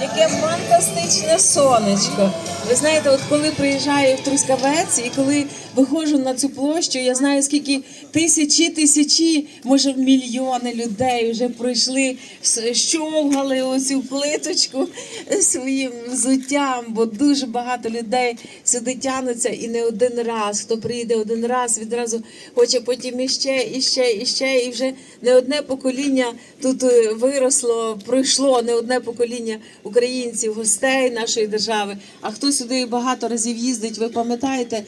Яке фантастичне сонечко. Ви знаєте, от коли приїжджаю в Трускавець і коли виходжу на цю площу, я знаю, скільки тисячі, тисячі, може мільйони людей вже пройшли, щовгали оцю плиточку своїм взуттям, бо дуже багато людей сюди тянуться і не один раз. Хто приїде один раз, відразу хоче потім іще, іще, іще, і вже не одне покоління тут е, виросло, пройшло не одне покоління українців, гостей нашої держави. А хто сюди багато разів їздить, ви пам'ятаєте,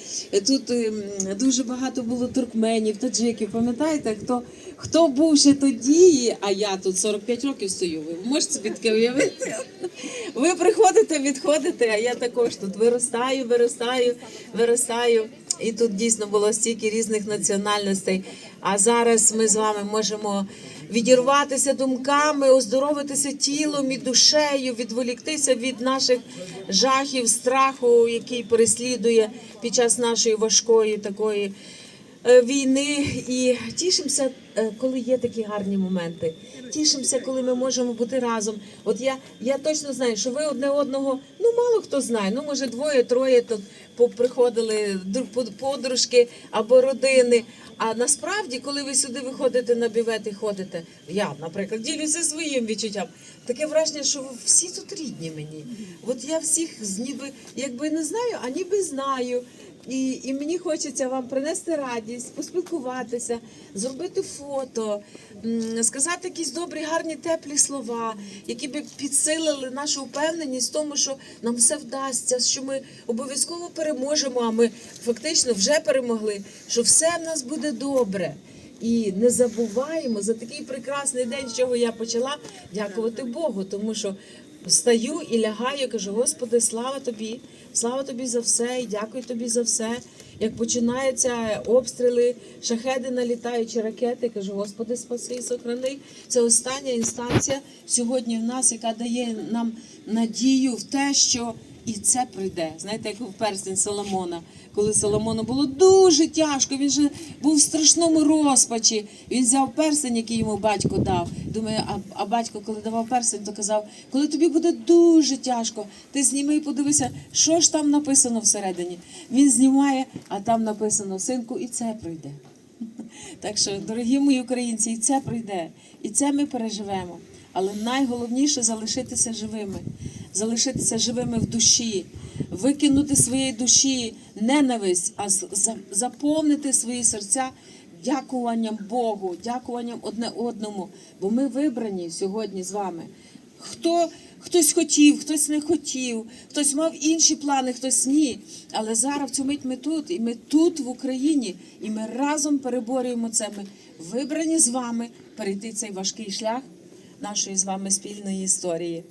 тут ем, дуже багато було туркменів, таджиків. Пам'ятаєте, хто, хто був ще тоді, а я тут 45 років стою. Ви можете собі таке уявити? Ви приходите, відходите, а я також тут виростаю, виростаю, виростаю. І тут дійсно було стільки різних національностей. А зараз ми з вами можемо відірватися думками, оздоровитися тілом і душею, відволіктися від наших жахів, страху, який переслідує під час нашої важкої такої війни. І тішимося, е, коли є такі гарні моменти. Тішимося, коли ми можемо бути разом. От я, я точно знаю, що ви одне одного, ну мало хто знає, ну може двоє-троє тут приходили подружки або родини. А насправді, коли ви сюди виходите на бювет і ходите, я, наприклад, ділюся своїм відчуттям. Таке враження, що всі тут рідні мені. От я всіх ніби якби не знаю, а ніби знаю. І, і мені хочеться вам принести радість, поспілкуватися, зробити фото, сказати якісь добрі, гарні, теплі слова, які би підсилили нашу впевненість в тому, що нам все вдасться, що ми обов'язково переможемо. А ми фактично вже перемогли, що все в нас буде добре. І не забуваємо за такий прекрасний день, з чого я почала дякувати Богу, тому що стаю і лягаю, кажу: Господи, слава тобі, слава тобі за все, і дякую тобі за все. Як починаються обстріли, шахеди налітаючі ракети, кажу, Господи, спаси і сохрани. Це остання інстанція сьогодні в нас, яка дає нам надію в те, що і це прийде. Знаєте, як в перстень Соломона, коли Соломону було дуже тяжко, він же був в страшному розпачі. Він взяв перстень, який йому батько дав. Думаю, а, а батько, коли давав перстень, то казав, коли тобі буде дуже тяжко, ти зніми і подивися, що ж там написано всередині. Він знімає, а там написано синку, і це прийде. Так що, дорогі мої українці, і це прийде, і це ми переживемо. Але найголовніше залишитися живими, залишитися живими в душі, викинути своєї душі ненависть, а заповнити свої серця дякуванням Богу, дякуванням одне одному. Бо ми вибрані сьогодні з вами. Хто хтось хотів, хтось не хотів, хтось мав інші плани, хтось ні. Але зараз в цю мить ми тут, і ми тут в Україні, і ми разом переборюємо це. Ми вибрані з вами перейти цей важкий шлях нашої з вами спільної історії,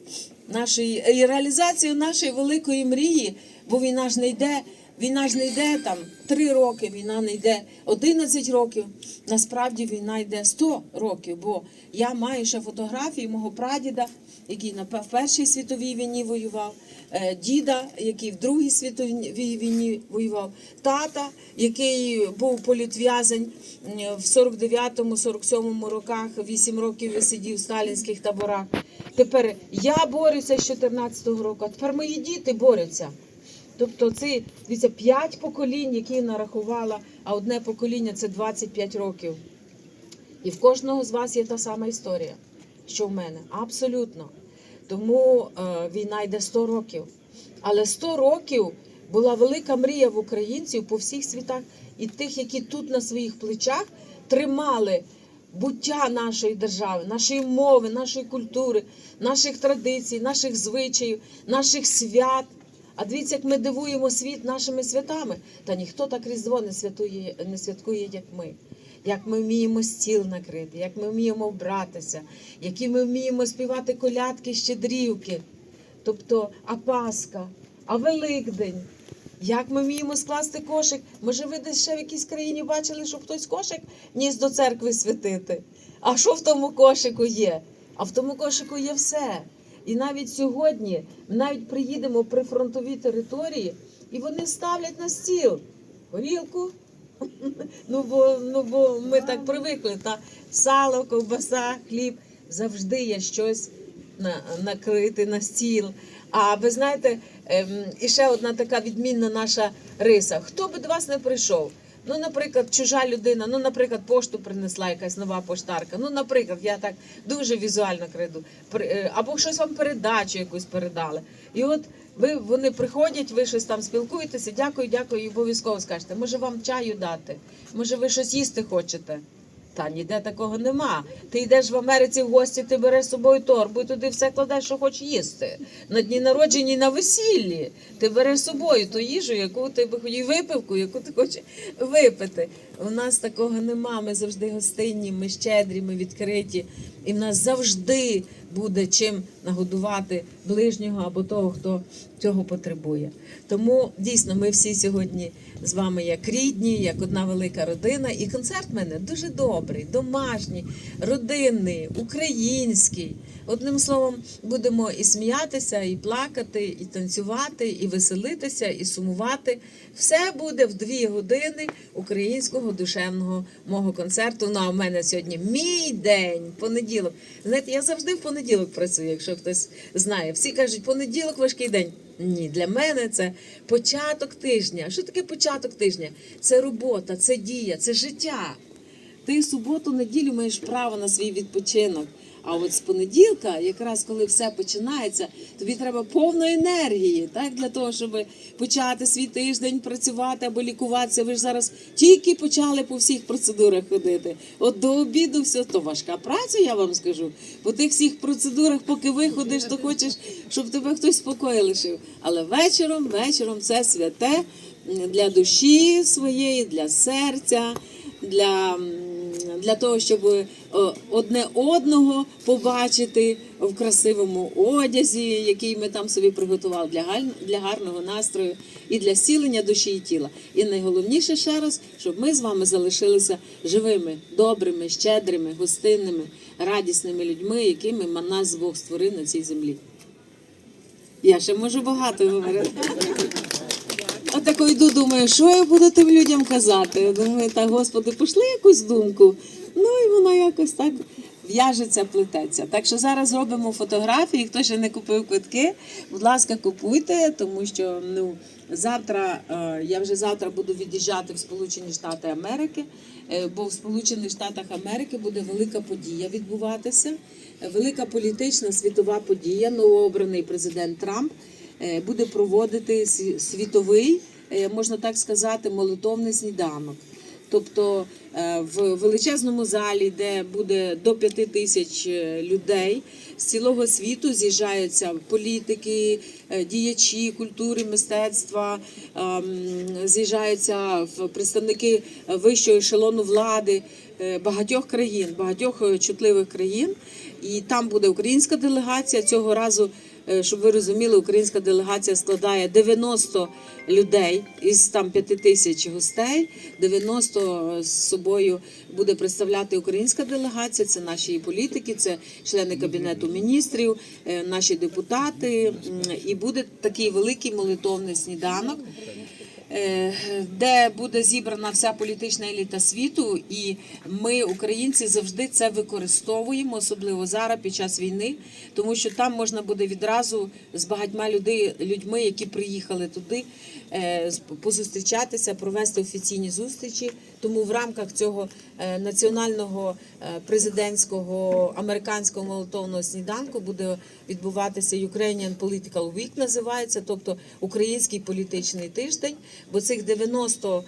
нашої і реалізацію нашої великої мрії, бо війна ж не йде. Війна ж не йде там три роки, війна не йде 11 років. Насправді війна йде 100 років. Бо я маю ще фотографії мого прадіда, який на Першій світовій війні воював, е, діда, який в Другій світовій війні воював, тата, який був політв'язень в 49-47 роках, 8 років висидів в сталінських таборах. Тепер я борюся з 14-го року, а тепер мої діти борються. Тобто це дивіться, 5 поколінь, які нарахувала, а одне покоління це 25 років. І в кожного з вас є та сама історія, що в мене. Абсолютно. Тому е, війна йде 100 років. Але 100 років була велика мрія в українців по всіх світах і тих, які тут на своїх плечах тримали буття нашої держави, нашої мови, нашої культури, наших традицій, наших звичаїв, наших свят. А дивіться, як ми дивуємо світ нашими святами. Та ніхто так Різдво не святує, не святкує, як ми. Як ми вміємо стіл накрити, як ми вміємо вбратися, які ми вміємо співати колядки, щедрівки, тобто а Пасха, а Великдень. Як ми вміємо скласти кошик? Може, ви десь ще в якійсь країні бачили, що хтось кошик ніс до церкви святити? А що в тому кошику є? А в тому кошику є все. І навіть сьогодні навіть приїдемо при фронтовій території, і вони ставлять на стіл горілку. Ну бо, ну бо ми так привикли. Та сало, ковбаса, хліб завжди є щось на, накрити на стіл. А ви знаєте, ем, і ще одна така відмінна наша риса. Хто би до вас не прийшов? Ну, наприклад, чужа людина, ну, наприклад, пошту принесла якась нова поштарка. Ну, наприклад, я так дуже візуально крайду. При- е, Або щось вам передачу якусь передали. І от ви вони приходять, ви щось там спілкуєтеся, дякую, дякую, і обов'язково скажете, може вам чаю дати, може ви щось їсти хочете. Та ніде такого нема. Ти йдеш в Америці в гості, ти береш з собою торбу і туди все кладеш, що хочеш їсти. На дні народження на весіллі. Ти береш з собою ту їжу, яку ти би хотів, випивку, яку ти хочеш випити. У нас такого нема. Ми завжди гостинні, ми щедрі, ми відкриті. І в нас завжди буде чим нагодувати ближнього або того, хто цього потребує. Тому дійсно ми всі сьогодні з вами як рідні, як одна велика родина. І концерт в мене дуже добрий, домашній, родинний, український. Одним словом, будемо і сміятися, і плакати, і танцювати, і веселитися, і сумувати. Все буде в дві години українського душевного мого концерту. Ну а в мене сьогодні мій день, понеділок. Знаєте, я завжди в понеділок працюю, якщо хтось знає. Всі кажуть, понеділок важкий день. Ні, для мене це початок тижня. Що таке початок тижня? Це робота, це дія, це життя. Ти суботу, неділю маєш право на свій відпочинок. А от з понеділка, якраз коли все починається, тобі треба повно енергії, так для того, щоб почати свій тиждень працювати або лікуватися. Ви ж зараз тільки почали по всіх процедурах ходити. От до обіду все то важка праця, я вам скажу. По тих всіх процедурах, поки виходиш, то хочеш, щоб тебе хтось в спокої лишив. Але вечором, вечором це святе для душі своєї, для серця, для. для того, щоб одне одного побачити в красивому одязі, який ми там собі приготували для для гарного настрою і для зцілення душі і тіла. І найголовніше ще раз, щоб ми з вами залишилися живими, добрими, щедрими, гостинними, радісними людьми, якими нас Бог створив на цій землі. Я ще можу багато говорити. Отако йду, думаю, що я буду тим людям казати. Думаю, та господи, пошли якусь думку. Ну і воно якось так в'яжеться, плететься. Так що зараз робимо фотографії. Хто ще не купив квитки, будь ласка, купуйте, тому що ну завтра е, я вже завтра буду від'їжджати в Сполучені Штати Америки. е, Бо в Сполучених Штатах Америки буде велика подія відбуватися, велика політична світова подія. Новообраний президент Трамп буде проводити світовий, е, можна так сказати, молитовний сніданок. Тобто е, в величезному залі, де буде до п'яти тисяч е, людей з цілого світу з'їжджаються політики, е, діячі культури, мистецтва, ем, з'їжджаються представники вищого ешелону влади е, багатьох країн, багатьох е, чутливих країн. І там буде українська делегація цього разу. Е, Щоб ви розуміли, українська делегація складає 90 людей із там 5 тисяч гостей. 90 з собою буде представляти українська делегація. Це наші політики, це члени кабінету міністрів, е, наші депутати. І буде такий великий молитовний сніданок. Е, Де буде зібрана вся політична еліта світу, і ми, українці, завжди це використовуємо, особливо зараз під час війни, тому що там можна буде відразу з багатьма людьми, які приїхали туди, е, позустрічатися, провести офіційні зустрічі. Тому в рамках цього е, національного е, президентського американського молотовного сніданку буде відбуватися Ukrainian Political Week, називається, тобто український політичний тиждень. Бо цих 90 ем,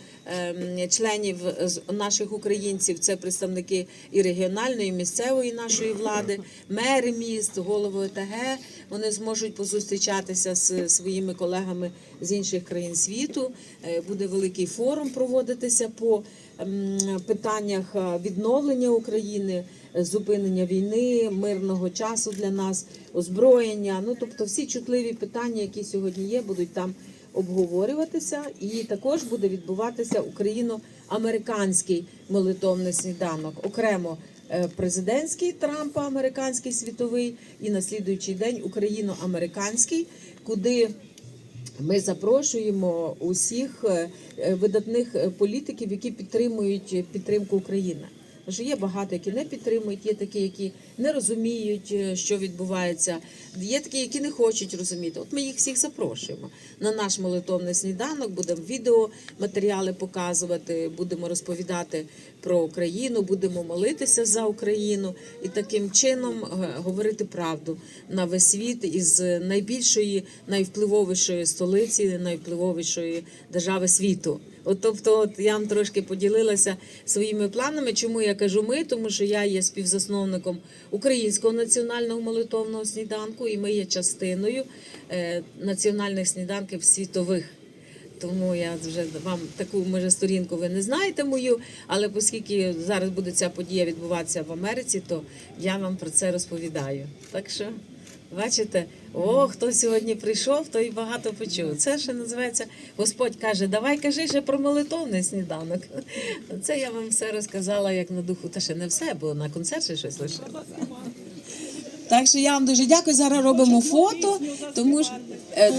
членів з наших українців це представники і регіональної, і місцевої нашої влади, мери міст, голови ОТГ. Вони зможуть позустрічатися з своїми колегами з інших країн світу. Е, Буде великий форум проводитися по ем, питаннях е, відновлення України, зупинення війни, мирного часу для нас, озброєння. Ну тобто всі чутливі питання, які сьогодні є, будуть там обговорюватися. І також буде відбуватися україно-американський молитовний сніданок окремо. е, Президентський Трампа, американський світовий, і на слідуючий день україно-американський, куди ми запрошуємо усіх е, е, видатних політиків, які підтримують підтримку України. Що є багато, які не підтримують, є такі, які не розуміють, е, що відбувається. Є такі, які не хочуть розуміти. От ми їх всіх запрошуємо на наш молитовний сніданок. Будемо відео матеріали показувати, будемо розповідати про Україну, будемо молитися за Україну і таким чином е, говорити правду на весь світ із найбільшої, найвпливовішої столиці, найвпливовішої держави світу. От, тобто, от я вам трошки поділилася своїми планами. Чому я кажу ми? Тому що я є співзасновником українського національного молитовного сніданку, і ми є частиною е, національних сніданків світових. Тому я вже вам таку може сторінку ви не знаєте мою, але оскільки зараз буде ця подія відбуватися в Америці, то я вам про це розповідаю. Так що, бачите, о, хто сьогодні прийшов, той багато почув. Це ще називається Господь каже, давай кажи ще про молитовний сніданок. Це я вам все розказала як на духу. Та ще не все, бо на концерті щось лише. Так що я вам дуже дякую. Зараз робимо фото, тому що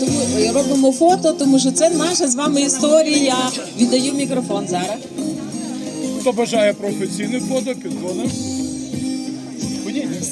тому е, робимо фото, тому що це наша з вами історія. Віддаю мікрофон зараз. Хто бажає професійне фото, підзвонив.